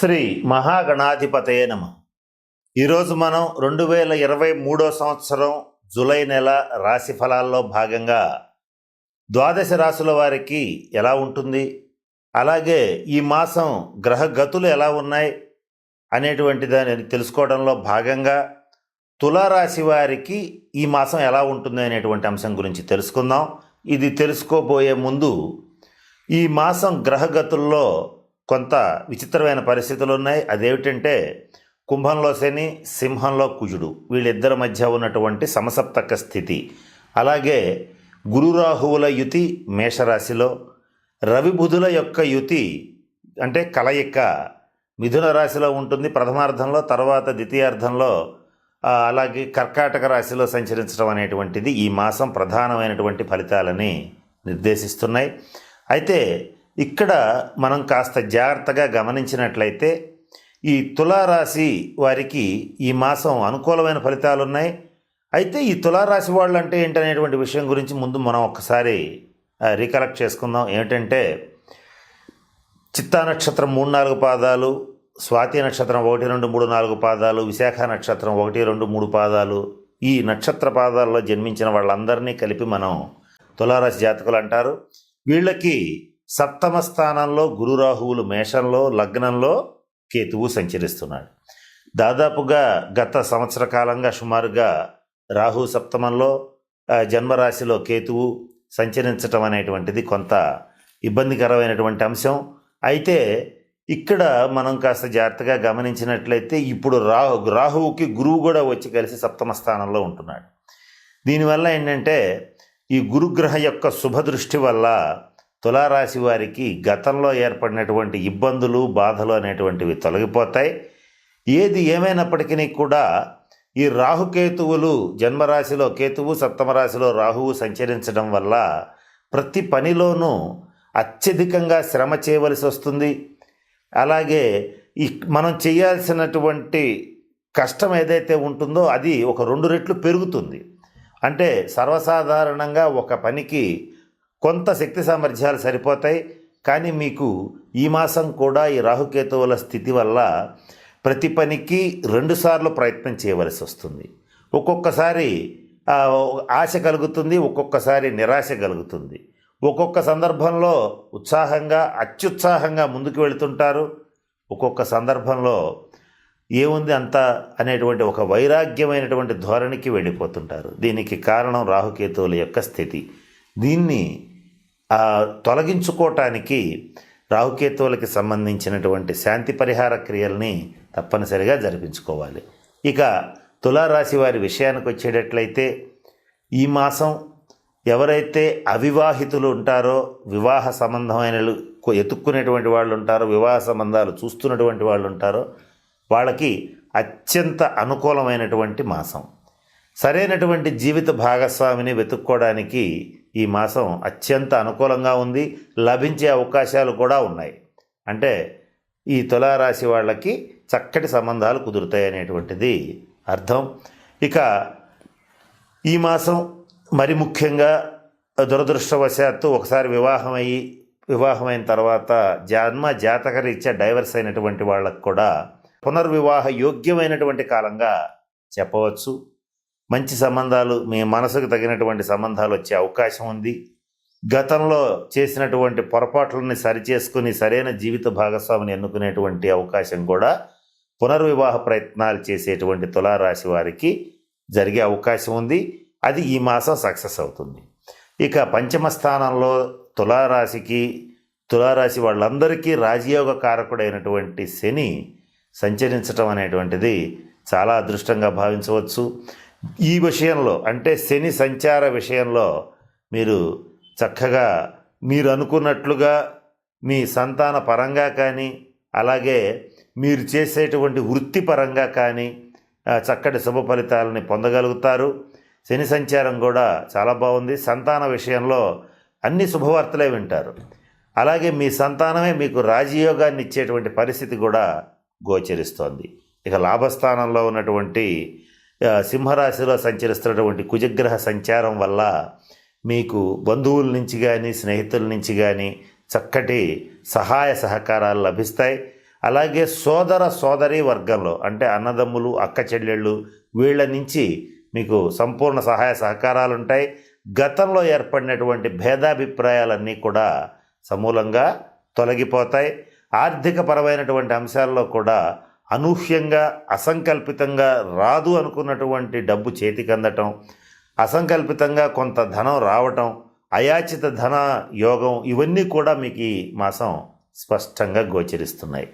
శ్రీ మహాగణాధిపతయే నమ. ఈరోజు మనం రెండు వేల ఇరవై మూడో సంవత్సరం జూలై నెల రాశి ఫలాల్లో భాగంగా ద్వాదశ రాశుల వారికి ఎలా ఉంటుంది? అలాగే ఈ మాసం గ్రహ గతులు ఎలా ఉన్నాయి? అనేటువంటి దానిని తెలుసుకోవడంలో భాగంగా తులారాశి వారికి ఈ మాసం ఎలా ఉంటుంది అనేటువంటి అంశం గురించి తెలుసుకుందాం. ఇది తెలుసుకోబోయే ముందు ఈ మాసం గ్రహగతుల్లో కొంత విచిత్రమైన పరిస్థితులు ఉన్నాయి. అదేమిటంటే కుంభంలో శని సింహంలో కుజుడు వీళ్ళిద్దరి మధ్య ఉన్నటువంటి సమసప్తక స్థితి. అలాగే గురురాహువుల యుతి మేషరాశిలో రవిబుధుల యొక్క యుతి అంటే కలయిక మిథున రాశిలో ఉంటుంది. ప్రథమార్థంలో తర్వాత ద్వితీయార్థంలో అలాగే కర్కాటక రాశిలో సంచరించడం అనేటువంటిది ఈ మాసం ప్రధానమైనటువంటి ఫలితాలని నిర్దేశిస్తున్నాయి. అయితే ఇక్కడ మనం కాస్త జాగ్రత్తగా గమనించినట్లయితే ఈ తులారాశి వారికి ఈ మాసం అనుకూలమైన ఫలితాలు ఉన్నాయి. అయితే ఈ తులారాశి వాళ్ళు అంటే ఏంటనేటువంటి విషయం గురించి ముందు మనం ఒక్కసారి రీకలెక్ట్ చేసుకుందాం. ఏమిటంటే చిత్తా నక్షత్రం మూడు నాలుగు పాదాలు స్వాతి నక్షత్రం ఒకటి రెండు మూడు నాలుగు పాదాలు విశాఖ నక్షత్రం ఒకటి రెండు మూడు పాదాలు. ఈ నక్షత్ర పాదాల్లో జన్మించిన వాళ్ళందరినీ కలిపి మనం తులారాశి జాతకులు అంటారు. వీళ్ళకి సప్తమ స్థానంలో గురురాహువులు మేషంలో లగ్నంలో కేతువు సంచరిస్తున్నాడు. దాదాపుగా గత సంవత్సర కాలంగా సుమారుగా రాహు సప్తమంలో జన్మరాశిలో కేతువు సంచరించటం అనేటువంటిది కొంత ఇబ్బందికరమైనటువంటి అంశం. అయితే ఇక్కడ మనం కాస్త జాగ్రత్తగా గమనించినట్లయితే ఇప్పుడు రాహు రాహువుకి గురువు కూడా వచ్చి కలిసి సప్తమ స్థానంలో ఉంటున్నాడు. దీనివల్ల ఏంటంటే ఈ గురుగ్రహ యొక్క శుభదృష్టి వల్ల తులారాశి వారికి గతంలో ఏర్పడినటువంటి ఇబ్బందులు బాధలు అనేటువంటివి తొలగిపోతాయి. ఏది ఏమైనప్పటికీ కూడా ఈ రాహుకేతువులు జన్మరాశిలో కేతువు సప్తమ రాశిలో రాహువు సంచరించడం వల్ల ప్రతి పనిలోనూ అత్యధికంగా శ్రమ చేయవలసి వస్తుంది. అలాగే ఈ మనం చేయాల్సినటువంటి కష్టం ఏదైతే ఉంటుందో అది ఒక రెండు రెట్లు పెరుగుతుంది. అంటే సర్వసాధారణంగా ఒక పనికి కొంత శక్తి సామర్థ్యాలు సరిపోతాయి కానీ మీకు ఈ మాసం కూడా ఈ రాహుకేతువుల స్థితి వల్ల ప్రతి పనికి రెండుసార్లు ప్రయత్నం చేయవలసి వస్తుంది. ఒక్కొక్కసారి ఆశ కలుగుతుంది ఒక్కొక్కసారి నిరాశ కలుగుతుంది. ఒక్కొక్క సందర్భంలో ఉత్సాహంగా అత్యుత్సాహంగా ముందుకు వెళుతుంటారు. ఒక్కొక్క సందర్భంలో ఏముంది అంత అనేటువంటి ఒక వైరాగ్యమైనటువంటి ధోరణికి వెళ్ళిపోతుంటారు. దీనికి కారణం రాహుకేతువుల యొక్క స్థితి. దీన్ని తొలగించుకోవటానికి రాహుకేతువులకి సంబంధించినటువంటి శాంతి పరిహార క్రియల్ని తప్పనిసరిగా జరిపించుకోవాలి. ఇక తులారాశి వారి విషయానికి వచ్చేటట్లయితే ఈ మాసం ఎవరైతే అవివాహితులు ఉంటారో వివాహ సంబంధమైన ఎత్తుక్కునేటువంటి వాళ్ళు ఉంటారో వివాహ సంబంధాలు చూస్తున్నటువంటి వాళ్ళు ఉంటారో వాళ్ళకి అత్యంత అనుకూలమైనటువంటి మాసం. సరైనటువంటి జీవిత భాగస్వామిని వెతుక్కోవడానికి ఈ మాసం అత్యంత అనుకూలంగా ఉంది లభించే అవకాశాలు కూడా ఉన్నాయి. అంటే ఈ తులారాశి వాళ్ళకి చక్కటి సంబంధాలు కుదురుతాయి అనేటువంటిది అర్థం. ఇక ఈ మాసం మరి ముఖ్యంగా దురదృష్టవశాత్తు ఒకసారి వివాహం అయ్యి వివాహమైన తర్వాత జన్మ జాతక రీత్యా డైవర్స్ అయినటువంటి వాళ్ళకు కూడా పునర్వివాహ యోగ్యమైనటువంటి కాలంగా చెప్పవచ్చు. మంచి సంబంధాలు మీ మనసుకు తగినటువంటి సంబంధాలు వచ్చే అవకాశం ఉంది. గతంలో చేసినటువంటి పొరపాట్లని సరిచేసుకుని సరైన జీవిత భాగస్వామిని ఎన్నుకునేటువంటి అవకాశం కూడా పునర్వివాహ ప్రయత్నాలు చేసేటువంటి తులారాశి వారికి జరిగే అవకాశం ఉంది. అది ఈ మాసం సక్సెస్ అవుతుంది. ఇక పంచమ స్థానంలో తులారాశికి తులారాశి వాళ్ళందరికీ రాజయోగ కారకుడైనటువంటి శని సంచరించటం అనేటువంటిది చాలా అదృష్టంగా భావించవచ్చు. ఈ విషయంలో అంటే శని సంచార విషయంలో మీరు చక్కగా మీరు అనుకున్నట్లుగా మీ సంతాన పరంగా కానీ అలాగే మీరు చేసేటువంటి వృత్తిపరంగా కానీ చక్కటి శుభ ఫలితాలని పొందగలుగుతారు. శని సంచారం కూడా చాలా బాగుంది. సంతాన విషయంలో అన్ని శుభవార్తలే వింటారు. అలాగే మీ సంతానమే మీకు రాజయోగాన్ని ఇచ్చేటువంటి పరిస్థితి కూడా గోచరిస్తోంది. ఇక లాభస్థానంలో ఉన్నటువంటి సింహరాశిలో సంచరిస్తున్నటువంటి కుజగ్రహ సంచారం వల్ల మీకు బంధువుల నుంచి కానీ స్నేహితుల నుంచి కానీ చక్కటి సహాయ సహకారాలు లభిస్తాయి. అలాగే సోదర సోదరి వర్గంలో అంటే అన్నదమ్ములు అక్క చెల్లెళ్ళు వీళ్ళ నుంచి మీకు సంపూర్ణ సహాయ సహకారాలు ఉంటాయి. గతంలో ఏర్పడినటువంటి భేదాభిప్రాయాలన్నీ కూడా సమూలంగా తొలగిపోతాయి. ఆర్థికపరమైనటువంటి అంశాల్లో కూడా అనూహ్యంగా అసంకల్పితంగా రాదు అనుకున్నటువంటి డబ్బు చేతికి అందటం అసంకల్పితంగా కొంత ధనం రావటం అయాచిత ధన యోగం ఇవన్నీ కూడా మీకు ఈ మాసం స్పష్టంగా గోచరిస్తున్నాయి.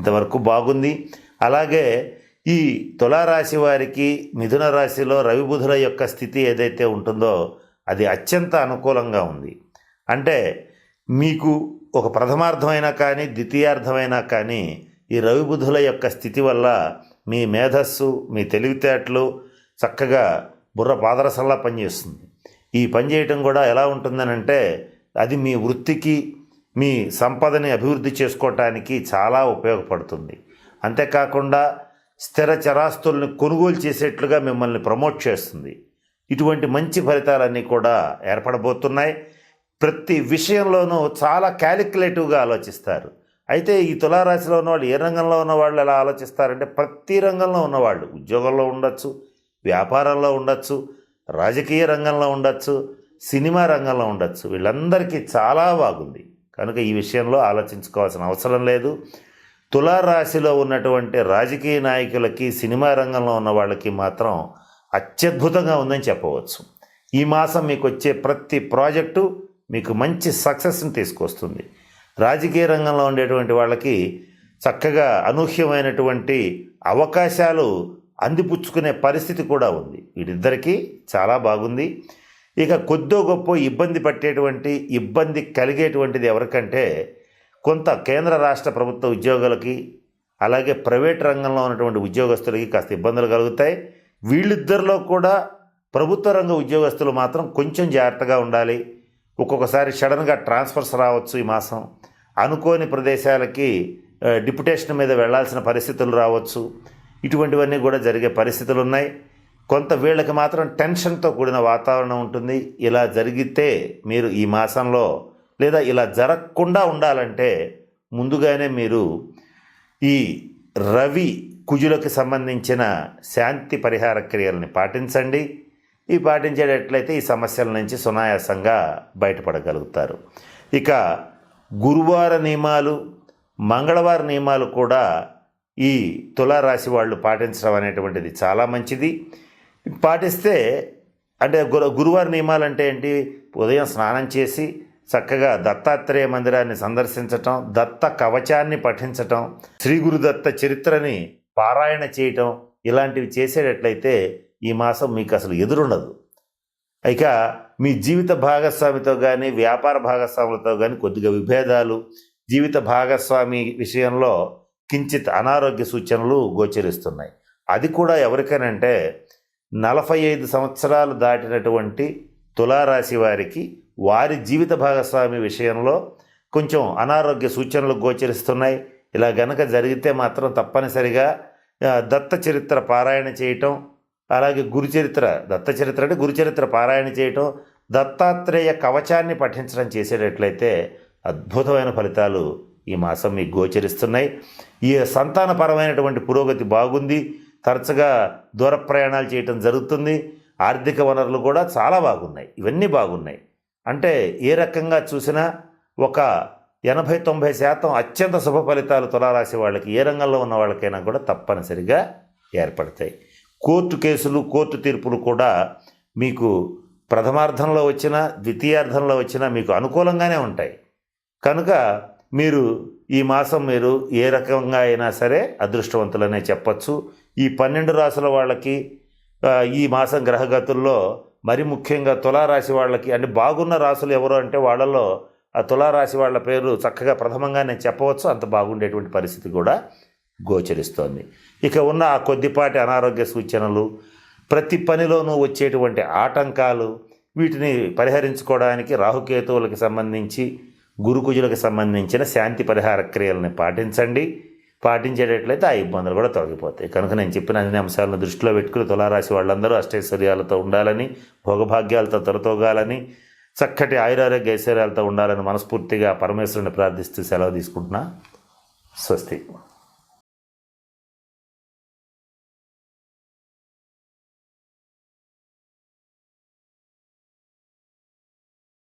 ఇంతవరకు బాగుంది. అలాగే ఈ తులారాశి వారికి మిథున రాశిలో రవిబుధుల యొక్క స్థితి ఏదైతే ఉంటుందో అది అత్యంత అనుకూలంగా ఉంది. అంటే మీకు ఒక ప్రథమార్థమైనా కానీ ద్వితీయార్థమైనా కానీ ఈ రవి బుధుల యొక్క స్థితి వల్ల మీ మేధస్సు మీ తెలివితేటలు చక్కగా బుర్ర పాదరసల్లా పనిచేస్తుంది. ఈ పని చేయటం కూడా ఎలా ఉంటుందనంటే అది మీ వృత్తికి మీ సంపదని అభివృద్ధి చేసుకోవటానికి చాలా ఉపయోగపడుతుంది. అంతేకాకుండా స్థిర చరాస్తుల్ని కొనుగోలు చేసేట్లుగా మిమ్మల్ని ప్రమోట్ చేస్తుంది. ఇటువంటి మంచి ఫలితాలన్నీ కూడా ఏర్పడబోతున్నాయి. ప్రతి విషయంలోనూ చాలా క్యాలిక్యులేటివ్గా ఆలోచిస్తారు. అయితే ఈ తులారాశిలో ఉన్నవాళ్ళు ఏ రంగంలో ఉన్న వాళ్ళు ఎలా ఆలోచిస్తారంటే ప్రతి రంగంలో ఉన్నవాళ్ళు. ఉద్యోగంలో ఉండొచ్చు వ్యాపారంలో ఉండొచ్చు రాజకీయ రంగంలో ఉండొచ్చు సినిమా రంగంలో ఉండొచ్చు. వీళ్ళందరికీ చాలా బాగుంది. కనుక ఈ విషయంలో ఆలోచించుకోవాల్సిన అవసరం లేదు. తులారాశిలో ఉన్నటువంటి రాజకీయ నాయకులకి సినిమా రంగంలో ఉన్న వాళ్ళకి మాత్రం అత్యద్భుతంగా ఉందని చెప్పవచ్చు. ఈ మాసం మీకు వచ్చే ప్రతి ప్రాజెక్టు మీకు మంచి సక్సెస్ని తీసుకొస్తుంది. రాజకీయ రంగంలో ఉండేటువంటి వాళ్ళకి చక్కగా అనూహ్యమైనటువంటి అవకాశాలు అందిపుచ్చుకునే పరిస్థితి కూడా ఉంది. వీరిద్దరికీ చాలా బాగుంది. ఇక కొద్దో గొప్ప ఇబ్బంది పట్టేటువంటి ఇబ్బంది కలిగేటువంటిది ఎవరికంటే కొంత కేంద్ర రాష్ట్ర ప్రభుత్వ ఉద్యోగులకి అలాగే ప్రైవేట్ రంగంలో ఉన్నటువంటి ఉద్యోగస్తులకి కాస్త ఇబ్బందులు కలుగుతాయి. వీళ్ళిద్దరిలో కూడా ప్రభుత్వ రంగ ఉద్యోగస్తులు మాత్రం కొంచెం జాగ్రత్తగా ఉండాలి. ఒక్కొక్కసారి సడన్గా ట్రాన్స్ఫర్స్ రావచ్చు ఈ మాసం. అనుకోని ప్రదేశాలకి డిప్యుటేషన్ మీద వెళ్ళాల్సిన పరిస్థితులు రావచ్చు. ఇటువంటివన్నీ కూడా జరిగే పరిస్థితులు ఉన్నాయి కొంత వీళ్ళకి మాత్రం టెన్షన్తో కూడిన వాతావరణం ఉంటుంది. ఇలా జరిగితే మీరు ఈ మాసంలో లేదా ఇలా జరగకుండా ఉండాలంటే ముందుగానే మీరు ఈ రవి కుజులకు సంబంధించిన శాంతి పరిహార క్రియల్ని పాటించండి. ఈ పాటించేటట్లయితే ఈ సమస్యల నుంచి సునాయాసంగా బయటపడగలుగుతారు. ఇక గురువార నియమాలు మంగళవార నియమాలు కూడా ఈ తులారాశి వాళ్ళు పాటించడం అనేటువంటిది చాలా మంచిది. పాటిస్తే అంటే గురు గురువార నియమాలు అంటే ఏంటి? ఉదయం స్నానం చేసి చక్కగా దత్తాత్రేయ మందిరాన్ని సందర్శించటం దత్త కవచాన్ని పఠించటం శ్రీ గురుదత్త చరిత్రని పారాయణ చేయటం ఇలాంటివి చేసేటట్లయితే ఈ మాసం మీకు అసలు ఎదురుండదు. ఇక మీ జీవిత భాగస్వామితో కానీ వ్యాపార భాగస్వాములతో కానీ కొద్దిగా విభేదాలు. జీవిత భాగస్వామి విషయంలో కించిత్ అనారోగ్య సూచనలు గోచరిస్తున్నాయి. అది కూడా ఎవరికనంటే నలభై ఐదు సంవత్సరాలు దాటినటువంటి తులారాశి వారికి వారి జీవిత భాగస్వామి విషయంలో కొంచెం అనారోగ్య సూచనలు గోచరిస్తున్నాయి. ఇలా గనక జరిగితే మాత్రం తప్పనిసరిగా దత్త చరిత్ర పారాయణ చేయటం అలాగే గురుచరిత్ర దత్త చరిత్ర అంటే గురుచరిత్ర పారాయణ చేయటం దత్తాత్రేయ కవచాన్ని పఠించడం చేసేటట్లయితే అద్భుతమైన ఫలితాలు ఈ మాసం మీకు గోచరిస్తున్నాయి. ఈ సంతానపరమైనటువంటి పురోగతి బాగుంది. తరచుగా దూర ప్రయాణాలు చేయటం జరుగుతుంది. ఆర్థిక వనరులు కూడా చాలా బాగున్నాయి. ఇవన్నీ బాగున్నాయి. అంటే ఏ రకంగా చూసినా ఒక ఎనభై తొంభై శాతం అత్యంత శుభ ఫలితాలు తులారాశి వాళ్ళకి ఏ రంగంలో ఉన్న వాళ్ళకైనా కూడా తప్పనిసరిగా ఏర్పడతాయి. కోర్టు కేసులు కోర్టు తీర్పులు కూడా మీకు ప్రథమార్థంలో వచ్చిన ద్వితీయార్థంలో వచ్చినా మీకు అనుకూలంగానే ఉంటాయి. కనుక మీరు ఈ మాసం మీరు ఏ రకంగా అయినా సరే అదృష్టవంతులనే చెప్పచ్చు. ఈ పన్నెండు రాసుల వాళ్ళకి ఈ మాసం గ్రహగతుల్లో మరి ముఖ్యంగా తులారాశి వాళ్ళకి అంటే బాగున్న రాసులు ఎవరు అంటే వాళ్ళలో ఆ తులారాశి వాళ్ళ పేరు చక్కగా ప్రథమంగా నేను చెప్పవచ్చు. అంత బాగుండేటువంటి పరిస్థితి కూడా గోచరిస్తోంది. ఇక ఉన్న ఆ కొద్దిపాటి అనారోగ్య సూచనలు ప్రతి పనిలోనూ వచ్చేటువంటి ఆటంకాలు వీటిని పరిహరించుకోవడానికి రాహుకేతువులకు సంబంధించి గురుకుజులకు సంబంధించిన శాంతి పరిహార క్రియలను పాటించండి. పాటించేటట్లయితే ఆ ఇబ్బందులు కూడా తొలగిపోతాయి. కనుక నేను చెప్పిన అన్ని అంశాలను దృష్టిలో పెట్టుకుని తులారాశి వాళ్ళందరూ అష్టైశ్వర్యాలతో ఉండాలని భోగభాగ్యాలతో తొలతోగాలని చక్కటి ఆయురారోగ్య ఐశ్వర్యాలతో ఉండాలని మనస్ఫూర్తిగా పరమేశ్వరుని ప్రార్థిస్తూ సెలవు తీసుకుంటున్నా. స్వస్తి.